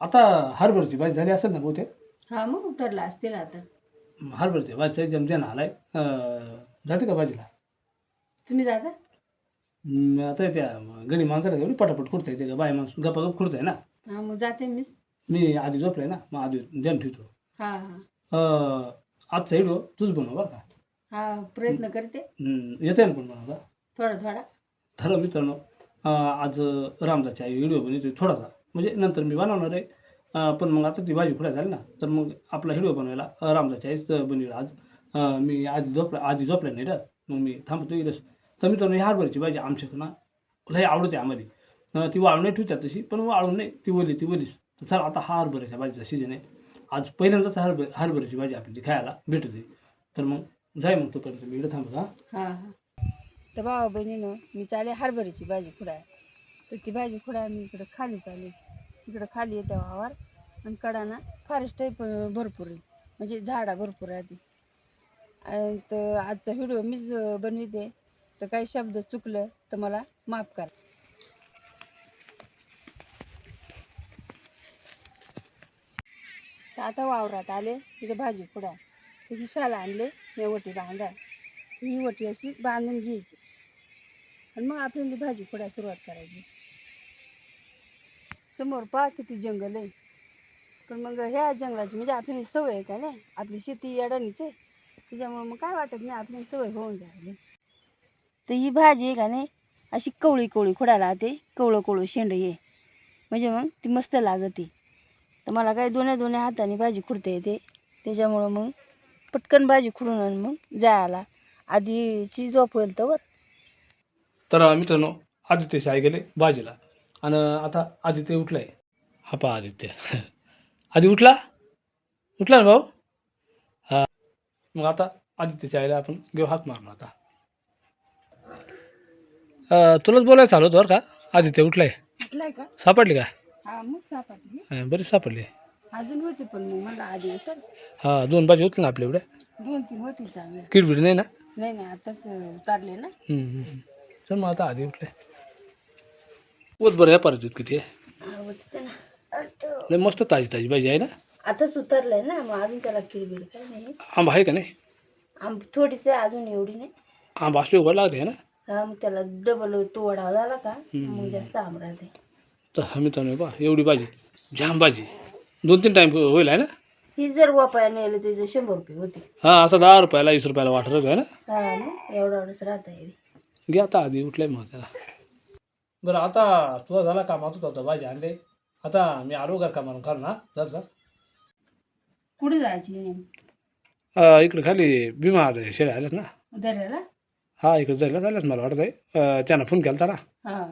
आता हरभरची भाजी झाली असेल ना बहुतेक? हा मग उतरला असतील आता. हरभरची भाजीचा जमजेन आलाय. अं, जाते का भाजीला? तुम्ही जाता? हम्म, आता त्या गडी माणसाला एवढी पटापट खुडताय ते बाय माणूस गप्पा गप खुडताय ना? हा मग जाते मीच. मी आधी झोपलाय ना मग आधी ध्यान ठेवतो. हा हा. अं, आजचा व्हिडिओ तूच बनव बरं का? हा प्रयत्न करते. हम्म, येता येईल पण बनवता थोडा थोडा. ठरव मित्रांनो. अं, आज रामदाची आई व्हिडिओ बनवते थोडासा. म्हणजे नंतर मी बनवणार आहे. पण मग आता ती भाजी खुडाय झाली ना तर मग आपला व्हिडिओ बनवायला अं, रामदाची आईच बनवेल आज. मी आधी झोपला आधी झोपला नाही रे. मग मी थांबतो येईलच तर मित्रांनो ही हरभऱ्याची भाजी आमच्याकडं ना लय आवडते आम्हाला. ती वाळून नाही ठेवतात तशी पण वाळून नाही ती वली ती वलीच तर चला आता हा हरभऱ्याच्या भाजीचा सीजन आहे. आज पहिल्यांदाच हरभर हरभऱ्याची भाजी आपली खायला भेटते. तर मग जाय मग तोपर्यंत मी इकडे थांबतो हां. हां तर भावा बहिणीनं मी चालेल हरभऱ्याची भाजी खुडाय तर ती भाजी खुडा आम्ही इकडं खाली चालली इकडं खाली येते वावर. आणि कडाना फारच टाईप भरपूर आहे. म्हणजे झाडा भरपूर आहे ती तर आजचा व्हिडिओ मीच बनविते. तर काही शब्द चुकलं तर मला माफ करा. तर आता वावरात आले. इथं भाजी खुडा तर ही शाला आणले. मी वटी बांधा. ही वटी अशी बांधून घ्यायची. आणि मग आपण भाजी खुडा सुरुवात करायची. समोर पहा किती जंगल आहे. पण मग ह्या जंगलाची म्हणजे आपली सवय आहे का नाही? आपली शेती अडाणीच आहे. त्याच्यामुळे मग काय वाटत नाही आपली सवय होऊन जायला तर ही भाजी आहे का नाही अशी कवळी कवळी खुडायला ते कवळं कवळं शेंड ये म्हणजे मग ती मस्त लागते. तर मला काय दोन्या दोन्या हाताने भाजी खुडता येते. त्याच्यामुळं मग पटकन भाजी खुडून आणि मग जायला. आधीची झोप होईल तर तर मित्रांनो आदित्यशी आई गेले भाजीला. आणि आता आदित्य उठलाय. हा पहा आदित्य. आधी उठला? उठला ना भाऊ? हा. मग आता आदित्यच्या आईला आपण घेऊ हाक मारणं आता. तुलाच बोलायचं चालू होतं बरं का? आदित्य उठलाय. म्हटलंय का? सापडली का? हा मग सापडली. हं, बरीच सापडली. अजून होते पण मग मला आधी हा दोन भाजी होतील ना आपल्या एवढ्या? दोन तीन होती किडबिड नाही ना? नाही नाही आताच अं, उतारले ना. हं, हं, हं. चल मग आता आधी उठलाय. उत बरं या पाहिजे किती आहे? हा, लय मस्त ताजी ताजी भाजी आहे ना? आताच उतरलंय ना मग अजून त्याला किरबिड काय नाही. आंबा आहे का नाही? आम थोडीसे अजून एवढी नाही. आंबा असले उघड लागते ना? हा मग त्याला डबल तोडा झाला का मग जास्त आंब राहते. तर आम्ही तर नाही बा एवढी भाजी जाम भाजी. दोन तीन टाईम होईल आहे ना? ही जर वापाया नेलं त्याचे शंभर रुपये होते हां असं दहा रुपयाला वीस रुपयाला वाटत आहे ना? हा मग एवढा एवढंच राहता येईल घे आता आधी उठलाय मग त्याला बरं आता तुझा झाला कामात होता भाजी आणले. आता मी आलो घर कामाला खाल ना. जर सर. कुठे जायची नेमकी? इकडे खाली आता शेळ्या आल्यात ना. दर्याला? हा इकडे जायला झाल्यात मला वाटत आहे त्यानं फोन केला ना. हा.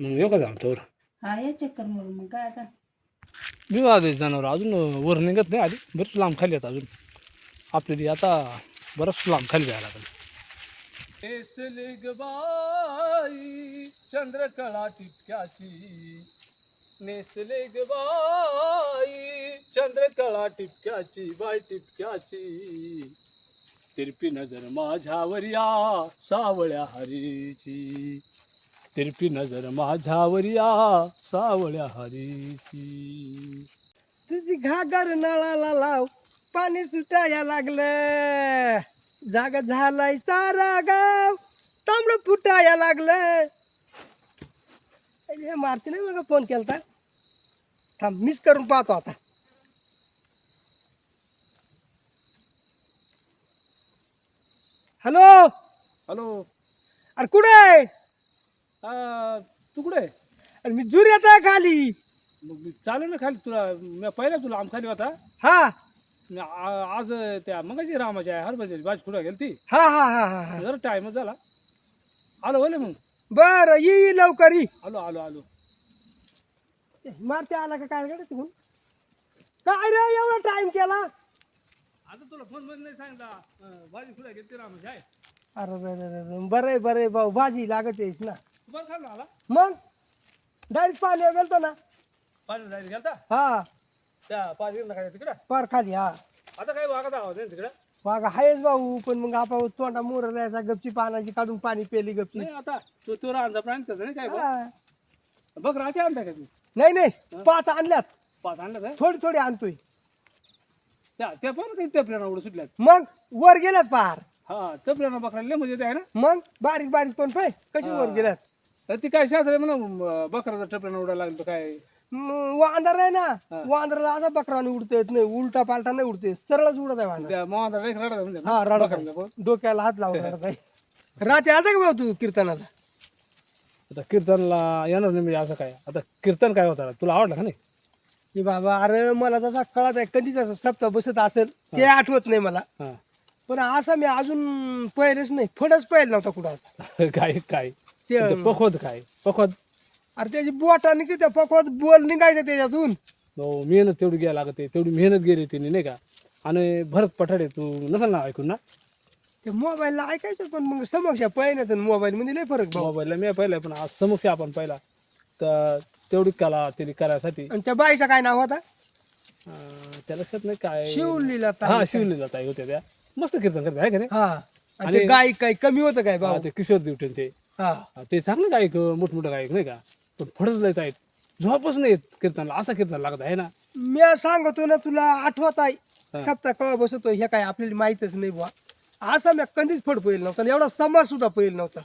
मग येऊ का जाऊ तर हा या चक्कर म्हणून मग काय आता? भीमा आधी जनावर अजून वर निघत नाही आधी. बरंच लांब खाली आहेत अजून. आपली ती आता बरंच लांब खाली जायला लागेल. बाई चंद्रकळा टिपक्याची. नेसले ग बाई चंद्रकळा टिपक्याची बाय टिपक्याची. तिरपी नजर माझ्यावर या सावळ्या हरीची. तिरपी नजर माझ्यावर या सावळ्या हरीची. तुझी घागर नळाला लाव पाणी सुटायला लागलं. जागा झालाय सारा गाव. तांबड फुटाया लागलं हे मारती नाही मग फोन केलता. थांब मिस करून पाहतो आता. हॅलो? हॅलो. अरे कुठे आहे? तू कुठे? अरे मी दूर येत आहे खाली. मग मी चालेल ना खाली तुला मी पहिला तुला आम खाली होता. हा. आ- आज त्या मगाची रामाच्या हरभऱ्याची भाजी कुठं गेली ती हा हा हा हा हा. जरा टाईमच झाला. आलो बोले मग. बर ये ये लवकर ये. आलो आलो आलो. मारते आला का काय गड्या तिकडून? काय रे एवढा टाइम केला? आता तुला फोनमध्ये नाही सांगितला अं, भाजी कुठं गेली ती रामाची आहे? अरे रे रे रे रे. बरं आहे बरं आहे भाऊ. भाजी लागत आहेस ना. तू बरं आला. मग? डायरेक्ट पाणी गेलतो ना. पाणी जायला गेलता? हा. त्या पाच गेला काय तिकडं? पार खाली हा. आता काय वागत आहोत ना तिकडं? वागा आहेच भाऊ पण मग आपण तोंडा मोर राहायचा गपची पानाची काढून पाणी पेली गपची. नाही आता तू तू राहता प्राणी त्याचं नाही काय बघ. हा. बघ राहते आणता का तू नाही नाही पाच आणल्यात. पाच आणलं काय थोडी थोडी आणतोय. त्या त्या पण काही टपल्यानं उडं सुटल्यात. मग वर गेल्यात पार. हा टपल्यानं बकरायला म्हणजे आहे ना? मग बारीक बारीक पण पाय कशी वर गेल्यात? तर ती काय शास्त्र आहे म्हणा बकराचा टपल्यानं उडायला लागलं तर काय? वांदर आहे ना. वांदराला असा बकराने उडता येत नाही उलटा पालटा नाही उडते सरळच उडत आहे वांदर. त्या म्हणजे. हा रडत बकरांचा आहे. पण. डोक्याला हात लावून रडत आहे. रात्री आलता का भाऊ तू कीर्तनाला? आता कीर्तनला येणार नाही म्हणजे असं काय. आता कीर्तन काय होतं? तुला आवडलं का नाही? की बाबा अरे मला जसा कळत आहे कधीच असं सप्ताह बसत असेल ते आठवत नाही मला. हा. पण असं मी अजून पहिलेच नाही फडच पाहिलं नव्हता कुठं असा. काय काय? ते ते काय? पखवत अरे त्याची बोटाने की त्या पकवत बोल निघायचं त्याच्यातून? हो मेहनत तेवढी घ्यायला लागते तेवढी मेहनत गेली तिने नाही का? आणि भरत पठाडे तू नसेल ना ऐकून ना? ते मोबाईलला ऐकायचं पण मग समक्ष पहिल्यात मोबाईल मध्ये लय फरक भाऊ. मोबाईलला मी पाहिलं पण आज समक्ष आपण पाहिला. तर तेवढी कला तिने करायसाठी. आणि त्या बाईचं काय नाव होता? अं, त्या लक्षात नाही काय. शिवलीला हा शिवलेला ताई होत्या त्या. मस्त कीर्तन करते आहे का नाही? हा. आणि ते गायक काही कमी होतं काय हा, भाऊ? ते किशोर दिवटे ते. हा. हा, ते चांगलं गायक मोठमोठं गायक नाही का? पण लयत आहेत. झोपच नाही येत कीर्तनला असा कीर्तन लागत आहे ना? मी सांगतो ना तुला आठवत आहे? सप्ताह कवा बसतो हे काय आपल्याला माहितच नाही बुवा. असा मी कधीच फड पहिलं नव्हता आणि एवढा समाज सुद्धा पहिलं नव्हता.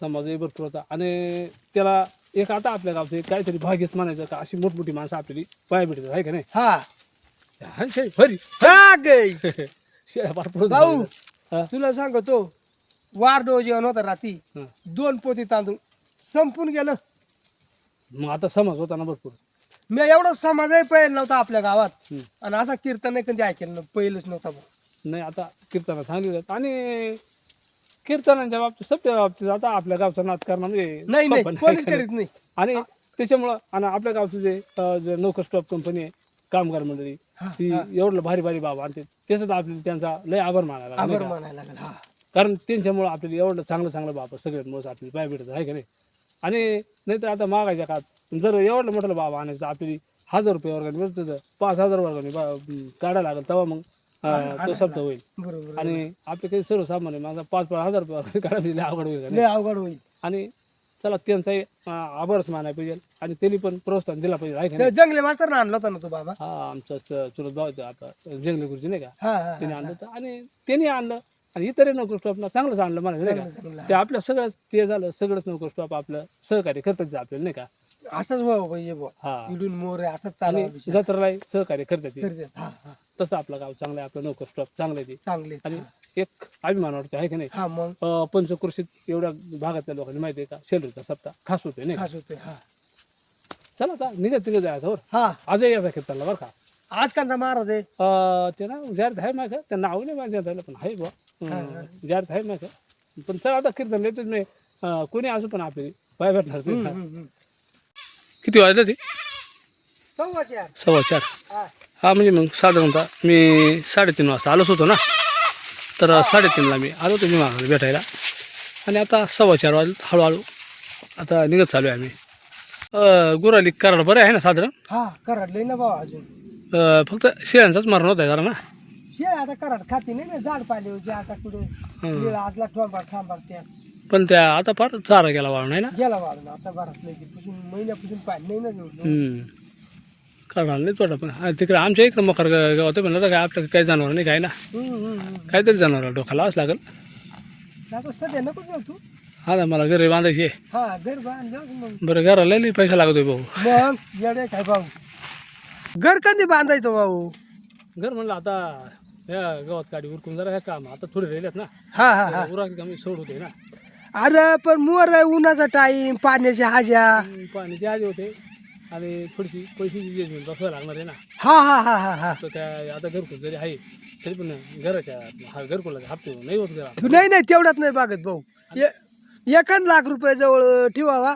समाजही भरपूर होता. आणि त्याला एक आता आपल्या गावचं काहीतरी भाग्यच म्हणायचं का अशी मोठमोठी माणसं आपल्याला पाय भेटतात आहे का नाही? हा. हा, शे, भरी हा गई. शेळ्या पार पडून भाऊ हा. तुला सांगतो वारडो जेवण होता रात्री. हा. दोन पोती तांदूळ. संपून गेलं. मग आता समाज होता ना भरपूर मी एवढा समाजही पहिलं नव्हता आपल्या गावात हम्म. आणि असा कीर्तन कधी ऐकेल पहिलंच नव्हता भाऊ. नाही आता कीर्तनात सांगितलं आणि कीर्तनाच्या बाबतीत सत्य बाबतीत आता आपल्या गावचा नाच करणं म्हणजे नाही नाही सोपं कोणीच. करीत नाही आणि त्याच्यामुळं आणि आपल्या गावचं जे अं, जे नौकर स्टॉप कंपनी आहे कामगार मंडळी हा, ती एवढं भारी भारी बाबा आणि त्याच्यात आपल्याला त्यांचा लय आभार मानायला लागला, नाही आभार का? मानायला लागेल हा कारण त्यांच्यामुळं आपल्याला एवढं चांगलं चांगलं बाबा सगळ्यात मोठं आपल्याला पाय भेटत आहे का नाही आणि नाही तर आता मागायच्या काळात जर एवढं मोठं बाबा आणायचं आपली हजार रुपये वर्गाने मिळतं तर पाच हजार वर्गाने बा- काढायला लागेल तेव्हा मग अं, तो शब्द होईल. बरोबर आणि आपले काही सर्वसामान्य माझा पाच पाच हजार रुपये वर्गाने काढायला अवघड होईल का लय? अवघड होईल. आणि चला त्यांचाही अं, आभारच मानायला पाहिजे आणि त्यांनी पण प्रोत्साहन दिला पाहिजे आहे का नाही? त्या जंगले मास्तर आणला होता ना तो बाबा? हा आमचा चुलत भाव होता आता जंगली गुरुजी नाही का? हा हा त्याने आणलं होतं आणि त्यांनी आणलं. आणि इतरही नोकर स्टॉपला चांगलंच आणलं म्हणायचं नाही का. ते आपलं सगळं ते झालं सगळंच नोकर स्टॉप आपलं सहकार्य करतात ते आपल्याला नाही का? असंच व्हावं पाहिजे बुवा. हा. इडून मोर आहे असंच आणि चालू जत्रालाही सहकार्य करतात ते. तसं आपलं गाव चांगलं आहे आपलं नोकर स्टॉप चांगलं आहे ते. चांगले आणि एक अभिमान वाटतो आहे की नाही? हा मग. अं, पंचकृषीत एवढ्या भागातल्या लोकांनी माहिती आहे का? शेलूरचा सप्ताह खास होतोय नाही का? खास होते हा. चला आता निघत निघत जायचं बरं हा. आजही याचा कीर्तनला बरं का? आज कांचा महाराज आहे. अं, ते ना जाहीर आहे माझं ते नाव नाही माझ्या त्याला पण आहे बुवा. जाहीर आहे माझं पण चला आता कीर्तन येतच नाही. अं, कोणी असो पण आपली. पाय भेटणार ते. किती वाजले ते? सव्वा चार. सव्वा चार. हा. हा म्हणजे मग साधारणतः मी साडेतीन वाजता आलोच होतो ना. तर साडेतीनला मी आलो होतो विमानाला भेटायला. आणि आता सव्वा चार वाजले हळूहळू आता निघत चालू आहे आम्ही. अं, गुराली कराड बरं आहे ना साधारण? हा कराडलंय ना भाऊ अजून. अं, फक्त शेळ्यांचाच मरण होत आहे जरा ना. शे आता कराड खाती नाही ना झाड पाहिले होते असा कुठे. वेळ आजला ठोंबार थांबार त्या पण त्या आता फार चारा गेला वाळून आहे ना? गेला वाढून आता बराच नाही पासून महिन्यापासून पाहिलं नाही ना जवळ हम्म. नाही तोटा पण हा, तिकडे आमच्या इकडं मकर गावात पण आता काय आपल्या काही जनावर नाही काय ना? हम्म, हम्म, हम्म. काहीतरी जनावर डोक्याला लावाच लागेल. आता सध्या नको जाऊ तू. आता मला घरी बांधायची आहे. हा घर बांध जाऊ मग. बरं घराला लई पैसा लागतोय भाऊ. मग येडे काय भाऊ. घर कधी बांधायचं भाऊ? घर म्हणलं आता या गावात काढी उरकून जरा हे काम आता थोडे राहिलेत ना. हा हा हा. उरा कमी सोड होते ना. अरे पण मोर आहे उन्हाचा टाईम पाण्याची हाज्या. पाण्याचे आले होते. आणि थोडीशी पैशाची जी लागणार आहे ना. हा हा हा हा हा. तर त्या आता घरकुल जरी आहे तरी पण घराच्या हा घरकुलाचा हप्ते नाही होत घरा नाही नाही तेवढ्यात नाही बागत भाऊ. ए- एकाच लाख रुपये जवळ ठेवावा.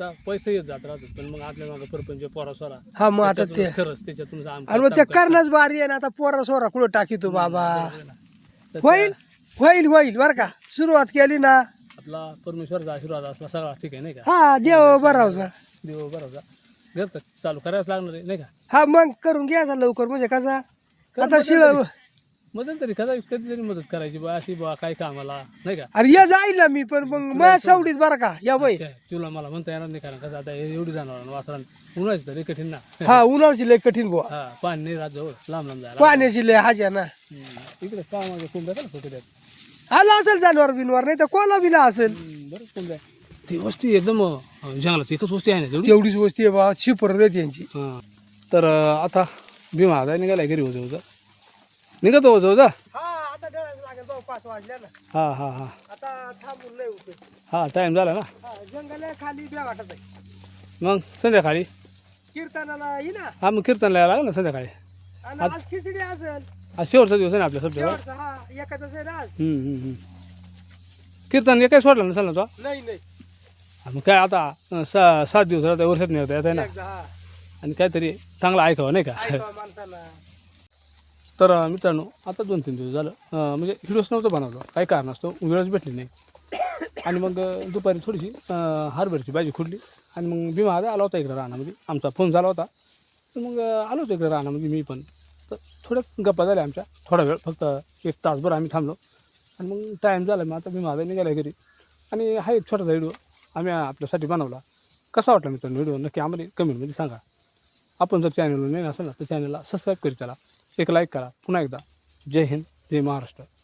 आता पैसे येत जात राहतात पण मग आपल्या मागं परपंच पोरा सोरा. हा मग आता ते त्याच्यातूनच खरंच त्याच्यातून आणि मग ते करणंच बारी आहे ना आता पोरा सोरा कुठं टाकीतो बाबा? होईल होईल होईल बर का. सुरुवात केली ना. आपला परमेश्वरचा आशीर्वाद असला सगळा ठीक आहे नाही का? हा देव बरावसा देव बरोबर घर तर चालू करायच लागणार आहे नाही का? हा मग करून घ्यायचा लवकर म्हणजे कसा? आता शिळ मदत तरी कदा कधीतरी मदत करायची बा अशी बा काय कामाला नाही का? अरे ये जाईल ना मी पण मग माझ्या सावडीत बरं का? या बाई. काय, तुला मला म्हणता येणार नाही कारण कसं आता हे एवढी जाणार वासरान उन्हाळ्याची तरी कठीण ना. हा उन्हाळ्याची लय कठीण बुवा. हा पाणी नाही राहत जवळ लांब लांब जायला. पाण्याची लय हाज्या ना. हम्म. इकडे कामाचे कोंबड्या का फक्त त्यात? आला असेल जानवर बिनवर नाही तर कोला बिना असेल. बरं कोंबड्या ती वस्ती एकदम अं, जंगलात एकच वस्ती आहे ना तेवढी? तेवढीच गोष्टी आहे बा शिपर देत यांची. हां. तर अं, आता भीमा आता निघालाय घरी होतं होतं निघतो होतं होता हा आता डळायला लागेल भाऊ पाच वाजल्या ना हां हां हां. आता थांबून नाही होते हां टाईम झाला ना? हा जंगल आहे, खाली बी वाटत आहे. मग संध्याकाळी? कीर्तनाला ये ना. हा मग कीर्तनला यायला लागलं ना संध्याकाळी? आणि आज खिचडी असेल. आज शेवटचा दिवस आहे ना आपल्या सध्या शेवटचा हा एखादच आहे ना आज. कीर्तन काही सोडलं नसेल ना तो? नाही नाही. हा, मग काय आता अं, सा सात दिवस राहता वर्षात नाही होता येत आहे ना? एकदा हा. आणि काहीतरी चांगलं ऐकावं नाही का? ऐकावं माणसाला तर मित्रांनो आता दोन तीन दिवस झालं म्हणजे व्हिडिओज नव्हतं बनवलं. काही कारण असतो वेळच भेटली नाही. आणि मग दुपारी थोडीशी हरभऱ्याची भाजी खुडली. आणि मग बिमार आला आला होता इकडं रानामध्ये म्हणजे आमचा फोन झाला होता. तर मग आलो होतो इकडं रानामध्ये म्हणजे मी पण. तर थोड्या गप्पा झाल्या आमच्या थोडा वेळ फक्त एक तासभर आम्ही थांबलो. आणि मग टाईम झाला मग आता बिमार निघाला घरी. आणि हा एक छोटासा व्हिडिओ आम्ही आपल्यासाठी बनवला. कसा वाटला मित्रांनो व्हिडिओ? नक्की आम्हाला कमेंटमध्ये सांगा. आपण जर चॅनलवर नाही असेल ना तर चॅनलला सबस्क्राईब करी चला एक लाईक करा. पुन्हा एकदा. जय हिंद जय महाराष्ट्र.